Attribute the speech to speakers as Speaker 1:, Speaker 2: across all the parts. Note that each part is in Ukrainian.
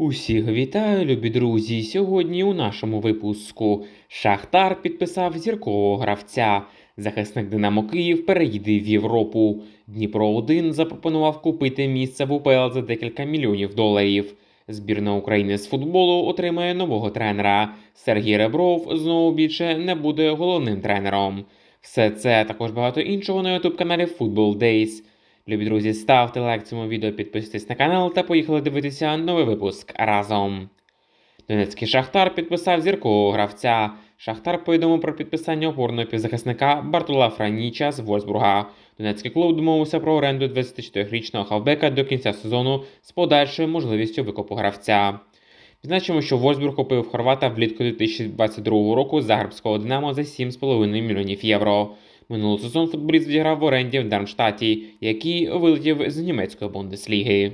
Speaker 1: Усіх вітаю, любі друзі! Сьогодні у нашому випуску Шахтар підписав зіркового гравця. Захисник Динамо Київ переїде в Європу. Дніпро 1 запропонував купити місце в УПЛ за декілька мільйонів доларів. Збірна України з футболу отримає нового тренера. Сергій Ребров знову більше не буде головним тренером. Все це також багато іншого на youtube каналі Football Days. Любі друзі, ставте лайк цьому відео, підписуйтесь на канал та поїхали дивитися новий випуск разом. Донецький Шахтар підписав зіркового гравця. Шахтар повідомив про підписання опорного півзахисника Бартула Франіча з Вольсбурга. Донецький клуб домовився про оренду 24-річного хавбека до кінця сезону з подальшою можливістю викупу гравця. Відзначимо, що Вольсбург купив хорвата влітку 2022 року з Загребського Динамо за 7,5 мільйонів євро. Минулий сезон футболіст відіграв в оренді в Дармштаті, який вилетів з німецької бундесліги.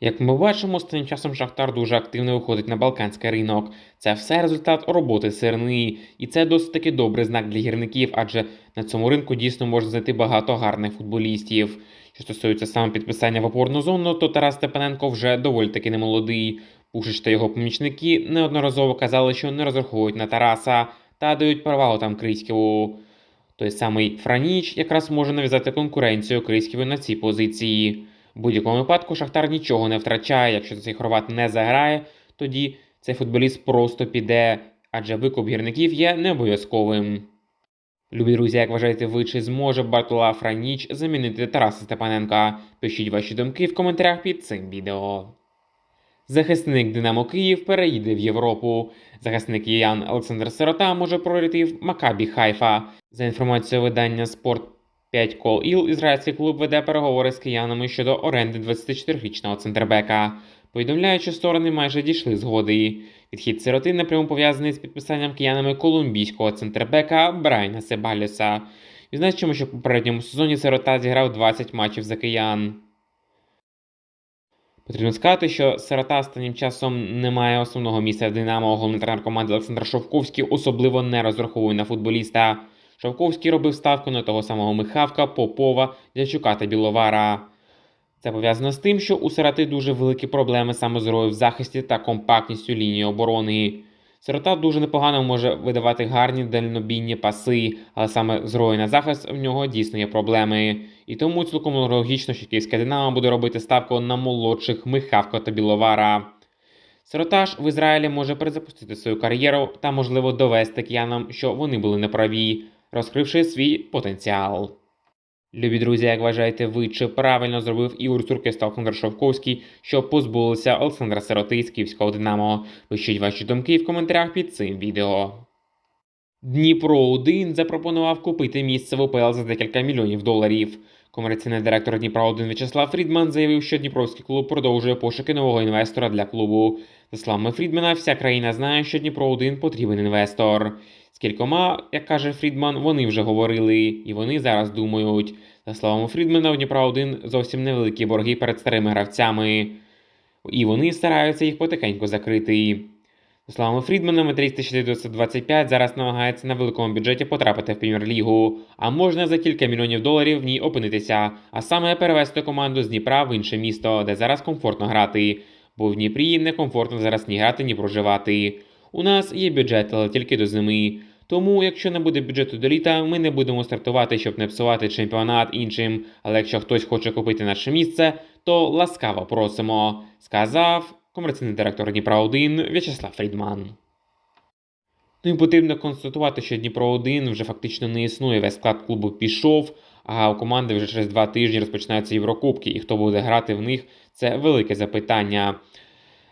Speaker 1: Як ми бачимо, останнім часом Шахтар дуже активно виходить на балканський ринок. Це все результат роботи сирни, і це досить таки добрий знак для гірників, адже на цьому ринку дійсно можна знайти багато гарних футболістів. Що стосується саме підписання в опорну зону, то Тарас Степаненко вже доволі таки немолодий. Пушич та його помічники неодноразово казали, що не розраховують на Тараса та дають перевагу там Криськіву. Той самий Франіч якраз може нав'язати конкуренцію Криськіву на цій позиції. В будь-якому випадку Шахтар нічого не втрачає. Якщо цей хорват не заграє, тоді цей футболіст просто піде, адже викуп гірників є не обов'язковим. Любі друзі, як вважаєте ви, чи зможе Бартула Франіч замінити Тараса Степаненка? Пишіть ваші думки в коментарях під цим відео. Захисник Динамо Київ переїде в Європу. Захисник Ян Олександр Сирота може пройти в Макабі Хайфа. За інформацією видання Спорт 5 Кол Іл, ізраїльський клуб веде переговори з киянами щодо оренди 24-річного центрбека. Повідомляють, що сторони майже дійшли згоди. Відхід сироти напряму пов'язаний з підписанням киянами колумбійського центрбека Брайна Себаліса. Відзначимо, що в попередньому сезоні сирота зіграв 20 матчів за киян. Потрібно сказати, що сирота останнім часом не має основного місця в Динамо. Головний тренер команди Олександр Шовковський особливо не розраховує на футболіста. Шовковський робив ставку на того самого Михавка, Попова, Дячука та Біловара. Це пов'язано з тим, що у сироти дуже великі проблеми саме з грою в захисті та компактністю лінії оборони. Сирота дуже непогано може видавати гарні дальнобійні паси, але саме з грою на захист в нього дійсно є проблеми. І тому цілком логічно, що київське Динамо буде робити ставку на молодших Михавка та Біловара. Сирота ж в Ізраїлі може перезапустити свою кар'єру та, можливо, довести киянам, що вони були неправі, розкривши свій потенціал. Любі друзі, як вважаєте ви, чи правильно зробив Ігор Туркес та Олександр Шовковський, що позбулися Олександра Сироти з Київського Динамо? Пишіть ваші думки в коментарях під цим відео. Дніпро 1 запропонував купити місце в УПЛ за декілька мільйонів доларів. Комерційний директор Дніпра 1 В'ячеслав Фрідман заявив, що Дніпровський клуб продовжує пошуки нового інвестора для клубу. За словами Фрідмана, вся країна знає, що Дніпро 1 потрібен інвестор. Кількома, як каже Фрідман, вони вже говорили, і вони зараз думають. За словами Фрідмана, у Дніпра 1 зовсім невеликі борги перед старими гравцями, і вони стараються їх потихеньку закрити. За словами Фрідмана, метріст 1925 зараз намагається на великому бюджеті потрапити в прем'єр-лігу, а можна за кілька мільйонів доларів в ній опинитися, а саме перевести команду з Дніпра в інше місто, де зараз комфортно грати, бо в Дніпрі некомфортно зараз ні грати, ні проживати. У нас є бюджет, але тільки до зими. Тому, якщо не буде бюджету до літа, ми не будемо стартувати, щоб не псувати чемпіонат іншим. Але якщо хтось хоче купити наше місце, то ласкаво просимо, сказав комерційний директор Дніпра 1 В'ячеслав Фрідман. Ну і потрібно констатувати, що Дніпро 1 вже фактично не існує. Весь склад клубу пішов, а у команди вже через два тижні розпочинаються Єврокубки, і хто буде грати в них, це велике запитання.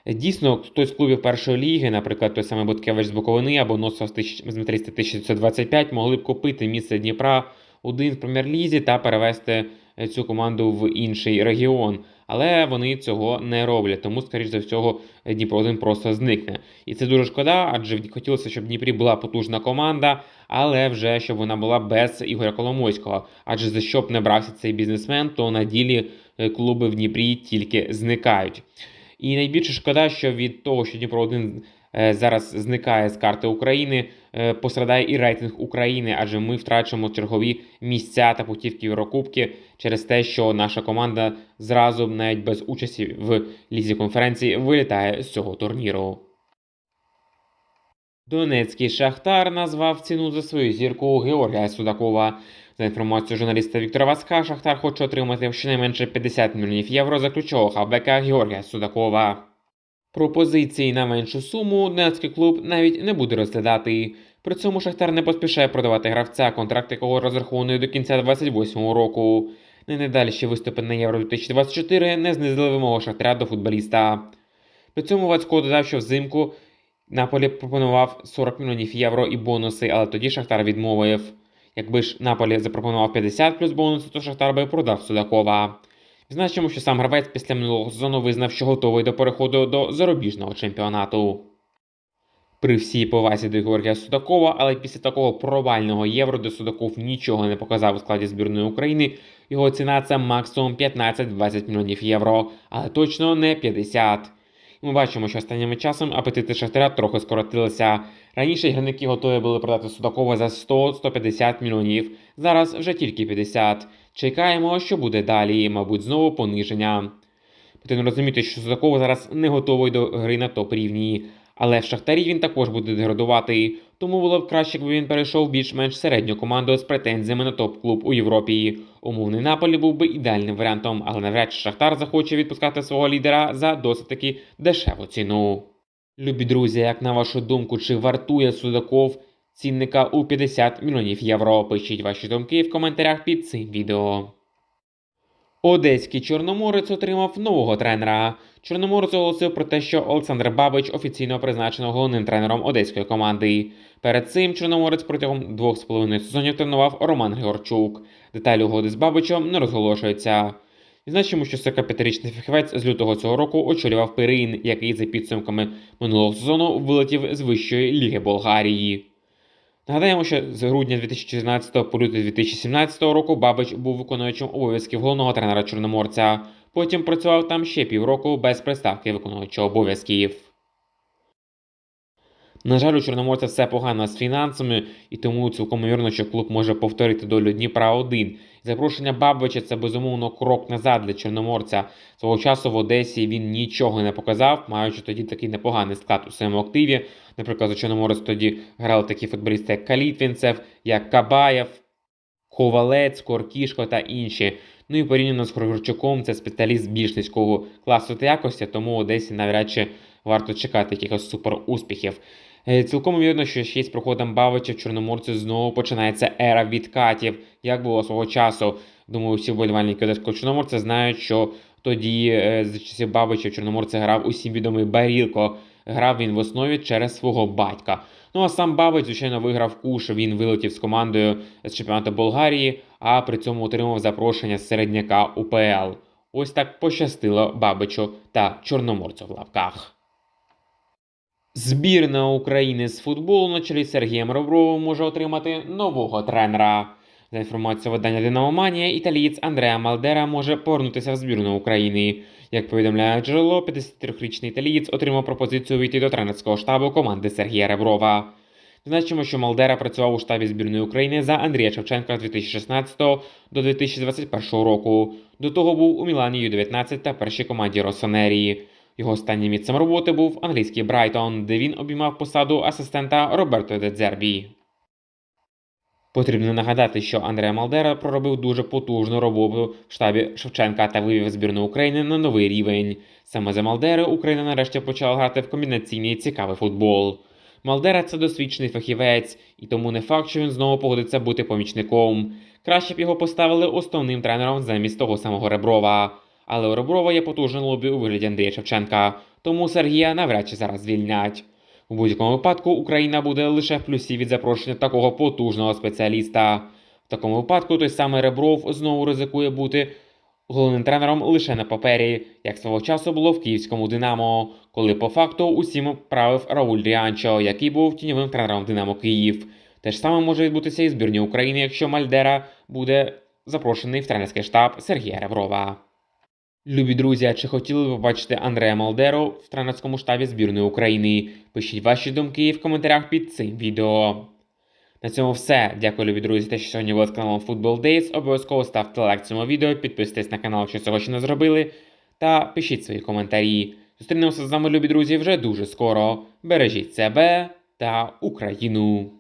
Speaker 1: Дійсно, хтось з клубів першої ліги, наприклад, той самий Буткевич з Буковини або Носов з Металіста 1925, могли б купити місце Дніпра один в прем'єр-лізі та перевести цю команду в інший регіон. Але вони цього не роблять, тому, скоріш за всього, Дніпро 1 просто зникне. І це дуже шкода, адже хотілося, щоб Дніпрі була потужна команда, але вже щоб вона була без Ігоря Коломойського. Адже за що б не брався цей бізнесмен, то на ділі клуби в Дніпрі тільки зникають. І найбільше шкода, що від того, що Дніпро 1 е, зараз зникає з карти України, е, пострадає і рейтинг України, адже ми втрачимо чергові місця та путівки Єврокубки через те, що наша команда зразу навіть без участі в лізі конференції вилітає з цього турніру. Донецький Шахтар назвав ціну за свою зірку Георгія Судакова. За інформацією журналіста Віктора Васка, Шахтар хоче отримати щонайменше 50 мільйонів євро за ключового хавбека Георгія Судакова. Пропозиції на меншу суму Донецький клуб навіть не буде розглядати. При цьому Шахтар не поспішає продавати гравця, контракт якого розрахований до кінця 28-го року. Не найдальші виступи на Євро 2024 не знизили вимогу Шахтаря до футболіста. При цьому Вацько додав, що взимку Наполі пропонував 40 мільйонів євро і бонуси, але тоді Шахтар відмовив. Якби ж Наполі запропонував 50 плюс бонуси, то Шахтар би продав Судакова. Відзначимо, що сам гравець після минулого сезону визнав, що готовий до переходу до зарубіжного чемпіонату. При всій повазі до Георгія Судакова, але після такого провального євро, де Судаков нічого не показав у складі збірної України, його ціна це максимум 15-20 мільйонів євро, але точно не 50. Ми бачимо, що останнім часом апетити Шахтаря трохи скоротилися. Раніше гірники готові були продати Судакова за 100-150 мільйонів, зараз вже тільки 50. Чекаємо, що буде далі, мабуть, знову пониження. Потрібно розуміти, що Судаков зараз не готовий до гри на топ рівні, але в Шахтарі він також буде деградувати, тому було б краще, якби він перейшов більш-менш середню команду з претензіями на топ-клуб у Європі. Умовний Наполі був би ідеальним варіантом, але навряд чи Шахтар захоче відпускати свого лідера за досить таки дешеву ціну. Любі друзі, як на вашу думку, чи вартує Судаков цінника у 50 мільйонів євро? Пишіть ваші думки в коментарях під цим відео. Одеський Чорноморець отримав нового тренера. Чорноморець оголосив про те, що Олександр Бабич офіційно призначено головним тренером одеської команди. Перед цим Чорноморець протягом двох з половиною сезонів тренував Роман Григорчук. Деталі угоди з Бабичем не розголошуються. Відзначимо, що 45-річний фахівець з лютого цього року очолював Пирин, який за підсумками минулого сезону вилетів з вищої ліги Болгарії. Нагадаємо, що з грудня 2014 по лютий 2017 року Бабич був виконуючим обов'язків головного тренера Чорноморця. Потім працював там ще півроку без приставки виконуючого обов'язків. На жаль, у Чорноморця все погано з фінансами, і тому цілком ймовірно, що клуб може повторити долю Дніпра 1. Запрошення Бабича це безумовно крок назад для Чорноморця. Свого часу в Одесі він нічого не показав, маючи тоді такий непоганий склад у своєму активі. Наприклад, у Чорноморець тоді грали такі футболісти, як Калітвінцев, як Кабаєв, Ковалець, Коркішко та інші. Ну і порівняно з Григорчуком, це спеціаліст більш низького класу та якості, тому Одесі навряд чи варто чекати якихось супер успіхів. Цілком вірно, що ще з проходом Бавича в Чорноморці знову починається ера відкатів, як було свого часу. Думаю, всі вболівальники одеського Чорноморця знають, що тоді е, за часів Бабича в Чорноморці грав усім відомий Барілко. Грав він в основі через свого батька. Ну а сам Бабич, звичайно, виграв куш. Він вилетів з командою з чемпіонату Болгарії, а при цьому отримав запрошення з середняка УПЛ. Ось так пощастило Бабичу та Чорноморцю в лавках. Збірна України з футболу на чолі з Сергієм Ребровим може отримати нового тренера. За інформацією видання Динамоманія, італієць Андреа Малдера може повернутися в збірну України. Як повідомляє джерело, 53-річний італієць отримав пропозицію вийти до тренерського штабу команди Сергія Реброва. Значимо, що Малдера працював у штабі збірної України за Андрія Шевченка з 2016 до 2021 року. До того був у Мілані Ю-19 та першій команді Росонерії. Його останнім місцем роботи був англійський Брайтон, де він обіймав посаду асистента Роберто Дедзербі. Потрібно нагадати, що Андреа Малдера проробив дуже потужну роботу в штабі Шевченка та вивів збірну України на новий рівень. Саме за Малдери Україна нарешті почала грати в комбінаційний цікавий футбол. Малдера це досвідчений фахівець, і тому не факт, що він знову погодиться бути помічником. Краще б його поставили основним тренером замість того самого Реброва. Але у Реброва є потужне лобі у вигляді Андрія Шевченка, тому Сергія навряд чи зараз звільнять. У будь-якому випадку Україна буде лише в плюсі від запрошення такого потужного спеціаліста. В такому випадку той самий Ребров знову ризикує бути головним тренером лише на папері, як свого часу було в київському Динамо, коли по факту усім правив Рауль Ріанчо, який був тіньовим тренером Динамо Київ. Те ж саме може відбутися і збірні України, якщо Мальдера буде запрошений в тренерський штаб Сергія Реброва. Любі друзі, чи хотіли ви побачити Андрея Малдеро в тренерському штабі збірної України? Пишіть ваші думки в коментарях під цим відео. На цьому все. Дякую, любі друзі, те, що сьогодні були з каналом Football Days. Обов'язково ставте лайк цьому відео, підписуйтесь на канал, якщо цього ще не зробили, та пишіть свої коментарі. Зустрінемося з вами, любі друзі, вже дуже скоро. Бережіть себе та Україну!